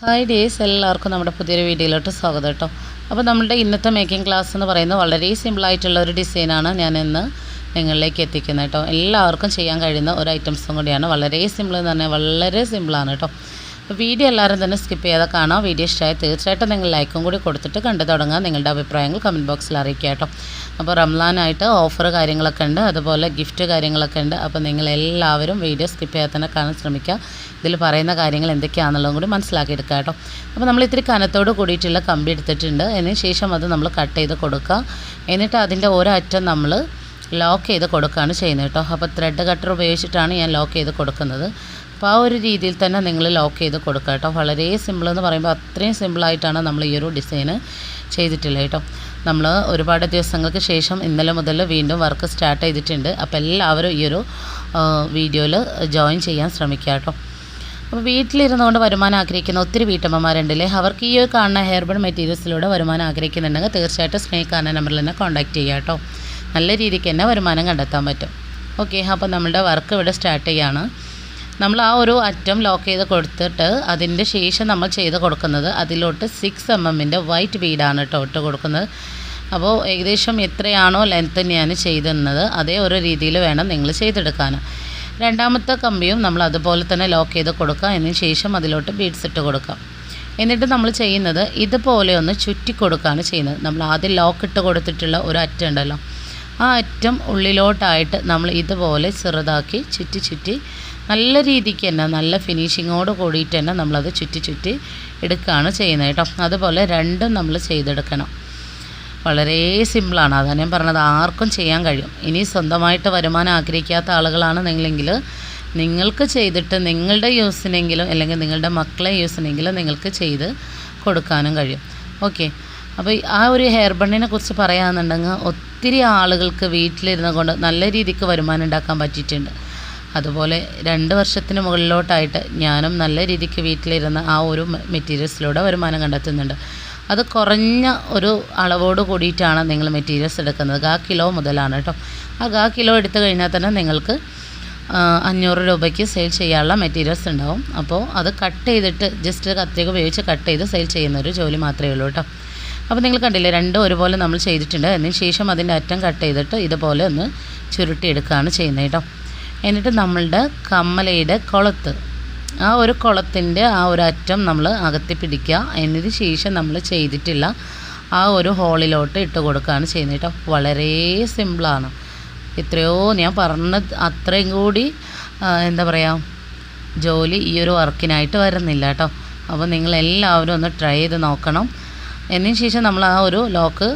Hi days എല്ലാവർക്കും നമ്മുടെ പുതിയൊരു വീഡിയോയിലോട്ട് സ്വാഗതം കേട്ടോ. അപ്പോൾ നമ്മുടെ ഇന്നത്തെ മേക്കിംഗ് ക്ലാസ് എന്ന് പറയുന്നത് വളരെ സിമ്പിളായിട്ടുള്ള ഒരു ഡിസൈനാണ് ഞാൻ ഇന്ന് നിങ്ങളിലേക്ക് എത്തിക്കുന്നത് കേട്ടോ. എല്ലാവർക്കും ചെയ്യാൻ കഴിയുന്ന ഒരു ഐറ്റംസും കൂടിയാണ്. വളരെ സിമ്പിൾ എന്ന് പറഞ്ഞാൽ വളരെ സിമ്പിളാണ് കേട്ടോ. വീഡിയോ എല്ലാവരും തന്നെ സ്കിപ്പ് ചെയ്യാതെ കാണാം. വീഡിയോ ഇഷ്ടമായി തീർച്ചയായിട്ടും നിങ്ങൾ ലൈക്കും കൂടി കൊടുത്തിട്ട് കണ്ടു തുടങ്ങാം. നിങ്ങളുടെ അഭിപ്രായങ്ങൾ കമന്റ് ബോക്സിൽ അറിയിക്കുക കേട്ടോ. അപ്പോൾ റംലാനായിട്ട് ഓഫർ കാര്യങ്ങളൊക്കെ ഉണ്ട്. അതുപോലെ ഗിഫ്റ്റ് കാര്യങ്ങളൊക്കെ ഉണ്ട്. അപ്പോൾ നിങ്ങൾ എല്ലാവരും വീഡിയോ സ്കിപ്പ് ചെയ്യാതെ തന്നെ കാണാൻ ശ്രമിക്കുക. ഇതിൽ പറയുന്ന കാര്യങ്ങൾ എന്തൊക്കെയാണെന്നുള്ളതും കൂടി മനസ്സിലാക്കിയെടുക്കുക കേട്ടോ. അപ്പോൾ നമ്മൾ ഇത്തിരി കനത്തോട് കൂടിയിട്ടുള്ള കമ്പി എടുത്തിട്ടുണ്ട്. അതിന് ശേഷം അത് നമ്മൾ കട്ട് ചെയ്ത് കൊടുക്കുക. എന്നിട്ട് അതിന്റെ ഓരോ അറ്റം നമ്മൾ ലോക്ക് ചെയ്ത് കൊടുക്കുകയാണ് ചെയ്യുന്നത് കേട്ടോ. അപ്പോൾ ത്രെഡ് കട്ടർ ഉപയോഗിച്ചിട്ടാണ് ഞാൻ ലോക്ക് ചെയ്ത് കൊടുക്കുന്നത്. അപ്പോൾ ആ ഒരു രീതിയിൽ തന്നെ നിങ്ങൾ ലോക്ക് ചെയ്ത് കൊടുക്കുക കേട്ടോ. വളരെ സിമ്പിൾ എന്ന് പറയുമ്പോൾ അത്രയും സിമ്പിളായിട്ടാണ് നമ്മൾ ഈ ഒരു ഡിസൈന് ചെയ്തിട്ടുള്ളത് കേട്ടോ. നമ്മൾ ഒരുപാട് ദിവസങ്ങൾക്ക് ശേഷം ഇന്നലെ മുതൽ വീണ്ടും വർക്ക് സ്റ്റാർട്ട് ചെയ്തിട്ടുണ്ട്. അപ്പോൾ എല്ലാവരും ഈ ഒരു വീഡിയോയിൽ ജോയിൻ ചെയ്യാൻ ശ്രമിക്കുക കേട്ടോ. അപ്പോൾ വീട്ടിലിരുന്നുകൊണ്ട് വരുമാനം ആഗ്രഹിക്കുന്ന ഒത്തിരി വീട്ടമ്മമാരുണ്ടല്ലേ? അവർക്ക് ഈ കാണുന്ന ഹെയർ ബൺ മെറ്റീരിയൽസിലൂടെ വരുമാനം ആഗ്രഹിക്കുന്നുണ്ടെങ്കിൽ തീർച്ചയായിട്ടും സ്നേഹിക്കാരന്റെ നമ്പറിൽ തന്നെ കോൺടാക്റ്റ് ചെയ്യുക കേട്ടോ. നല്ല രീതിക്ക് തന്നെ വരുമാനം കണ്ടെത്താൻ പറ്റും. ഓക്കെ അപ്പോൾ നമ്മളുടെ വർക്ക് ഇവിടെ സ്റ്റാർട്ട് ചെയ്യാണ്. നമ്മൾ ആ ഒരു അറ്റം ലോക്ക് ചെയ്ത് കൊടുത്തിട്ട് അതിന്റെ ശേഷം നമ്മൾ ചെയ്ത് കൊടുക്കുന്നത് അതിലോട്ട് സിക്സ് എം എമ്മിന്റെ വൈറ്റ് ബീഡാണ് കേട്ടോ ഇട്ട് കൊടുക്കുന്നത്. അപ്പോൾ ഏകദേശം എത്രയാണോ ലെങ്ത്ത് ഞാൻ ചെയ്തിരുന്നത്. അതേ ഒരു രീതിയിൽ വേണം നിങ്ങൾ ചെയ്തെടുക്കാൻ. രണ്ടാമത്തെ കമ്പിയും നമ്മൾ അതുപോലെ തന്നെ ലോക്ക് ചെയ്ത് കൊടുക്കുക. അതിന് ശേഷം അതിലോട്ട് ബീഡ്സ് ഇട്ട് കൊടുക്കാം എന്നിട്ട് നമ്മൾ ചെയ്യുന്നത് ഇതുപോലെ ഒന്ന് ചുറ്റി കൊടുക്കുകയാണ് ചെയ്യുന്നത്. നമ്മൾ ആദ്യം ലോക്ക് ഇട്ട് കൊടുത്തിട്ടുള്ള ഒരു അറ്റം ഉണ്ടല്ലോ. ആ അറ്റം ഉള്ളിലോട്ടായിട്ട് നമ്മൾ ഇതുപോലെ ചെറുതാക്കി ചുറ്റി ചുറ്റി നല്ല രീതിക്ക് തന്നെ നല്ല ഫിനിഷിങ്ങോട് കൂടിയിട്ട് തന്നെ നമ്മളത് ചുറ്റി ചുറ്റി എടുക്കുകയാണ് ചെയ്യുന്നത് കേട്ടോ. അതുപോലെ രണ്ടും നമ്മൾ ചെയ്തെടുക്കണം. വളരെ സിമ്പിളാണ് അതാണ് ഞാൻ പറഞ്ഞത് ആർക്കും ചെയ്യാൻ കഴിയും. ഇനി സ്വന്തമായിട്ട് വരുമാനം ആഗ്രഹിക്കാത്ത ആളുകളാണ് നിങ്ങളെങ്കിൽ നിങ്ങൾക്ക് ചെയ്തിട്ട് നിങ്ങളുടെ യൂസിനെങ്കിലും അല്ലെങ്കിൽ നിങ്ങളുടെ മക്കളെ യൂസിനെങ്കിലും നിങ്ങൾക്ക് ചെയ്ത് കൊടുക്കാനും കഴിയും. ഓക്കെ അപ്പോൾ ആ ഒരു ഹെയർ ബണ്ണിനെ കുറിച്ച് പറയുകയാണെന്നുണ്ടെങ്കിൽ ഒത്തിരി ആളുകൾക്ക് വീട്ടിലിരുന്ന് കൊണ്ട് നല്ല രീതിക്ക് വരുമാനം ഉണ്ടാക്കാൻ പറ്റിയിട്ടുണ്ട്. അതുപോലെ രണ്ട് വർഷത്തിന് മുകളിലോട്ടായിട്ട് ഞാനും നല്ല രീതിക്ക് വീട്ടിലിരുന്ന് ആ ഒരു മെറ്റീരിയൽസിലൂടെ വരുമാനം കണ്ടെത്തുന്നുണ്ട്. അത് കുറഞ്ഞ ഒരു അളവോട് കൂടിയിട്ടാണ് നിങ്ങൾ മെറ്റീരിയൽസ് എടുക്കുന്നത്. ഗാ കിലോ മുതലാണ് കേട്ടോ. ആ ഗാ കിലോ എടുത്തു കഴിഞ്ഞാൽ തന്നെ നിങ്ങൾക്ക് അഞ്ഞൂറ് രൂപയ്ക്ക് സെയിൽ ചെയ്യാനുള്ള മെറ്റീരിയൽസ് ഉണ്ടാവും. അപ്പോൾ അത് കട്ട് ചെയ്തിട്ട് ജസ്റ്റ് കത്തിയൊക്കെ ഉപയോഗിച്ച് കട്ട് ചെയ്ത് സെയിൽ ചെയ്യുന്ന ഒരു ജോലി മാത്രമേ ഉള്ളൂ കേട്ടോ. അപ്പോൾ നിങ്ങൾ കണ്ടില്ലേ രണ്ടും ഒരുപോലെ നമ്മൾ ചെയ്തിട്ടുണ്ട്. അതിന് ശേഷം അതിന്റെ അറ്റം കട്ട് ചെയ്തിട്ട് ഇതുപോലെ ഒന്ന് ചുരുട്ടിയെടുക്കുകയാണ് ചെയ്യുന്നത് കേട്ടോ. എന്നിട്ട് നമ്മളുടെ കമ്മലയുടെ കുളത്ത് ആ ഒരു കുളത്തിന്റെ ആ ഒരു അറ്റം നമ്മൾ അകത്തി പിടിക്കുക. എന്നതിന് ശേഷം നമ്മൾ ചെയ്തിട്ടില്ല ആ ഒരു ഹോളിലോട്ട് ഇട്ട് കൊടുക്കുകയാണ് ചെയ്യുന്നത് കേട്ടോ. വളരെ സിമ്പിളാണ്. എത്രയോ ഞാൻ പറഞ്ഞ അത്രയും കൂടി എന്താ പറയുക ജോലി ഈ ഒരു വർക്കിനായിട്ട് വരുന്നില്ല കേട്ടോ. അപ്പോൾ നിങ്ങളെല്ലാവരും ഒന്ന് ട്രൈ ചെയ്ത് നോക്കണം. എന്നതിന് ശേഷം നമ്മൾ ആ ഒരു ലോക്ക്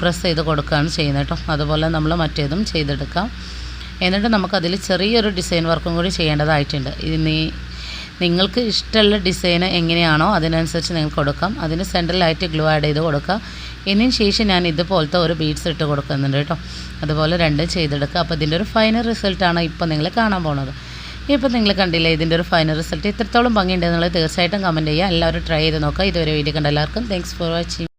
പ്രസ് ചെയ്ത് കൊടുക്കുകയാണ് ചെയ്യുന്നത് കേട്ടോ. അതുപോലെ നമ്മൾ മറ്റേതും ചെയ്തെടുക്കാം. എന്നിട്ട് നമുക്കതിൽ ചെറിയൊരു ഡിസൈൻ വർക്കും കൂടി ചെയ്യേണ്ടതായിട്ടുണ്ട്. ഇനി നിങ്ങൾക്ക് ഇഷ്ടമുള്ള ഡിസൈൻ എങ്ങനെയാണോ അതിനനുസരിച്ച് നിങ്ങൾക്ക് കൊടുക്കാം. അതിന് സെൻട്രലായിട്ട് ഗ്ലൂ ആഡ് ചെയ്ത് കൊടുക്കാം ഇതിന് ശേഷം ഞാൻ ഇതുപോലത്തെ ഒരു ബീഡ്സ് ഇട്ട് കൊടുക്കുന്നുണ്ട് കേട്ടോ. അതുപോലെ രണ്ടും ചെയ്തെടുക്കുക. അപ്പോൾ ഇതിന്റെ ഒരു ഫൈനൽ റിസൾട്ടാണ് ഇപ്പോൾ നിങ്ങൾ കാണാൻ പോകുന്നത്. ഇപ്പോൾ നിങ്ങൾ കണ്ടില്ലേ ഇതിന്റെ ഒരു ഫൈനൽ റിസൾട്ട് ഇത്രത്തോളം ഭംഗിയുണ്ടെന്നുള്ളത് തീർച്ചയായിട്ടും കമന്റ് ചെയ്യുക എല്ലാവരും ട്രൈ ചെയ്ത് നോക്കുക. ഇതുവരെ വീഡിയോ കണ്ട എല്ലാവർക്കും താങ്ക്സ് ഫോർ വാച്ചിങ്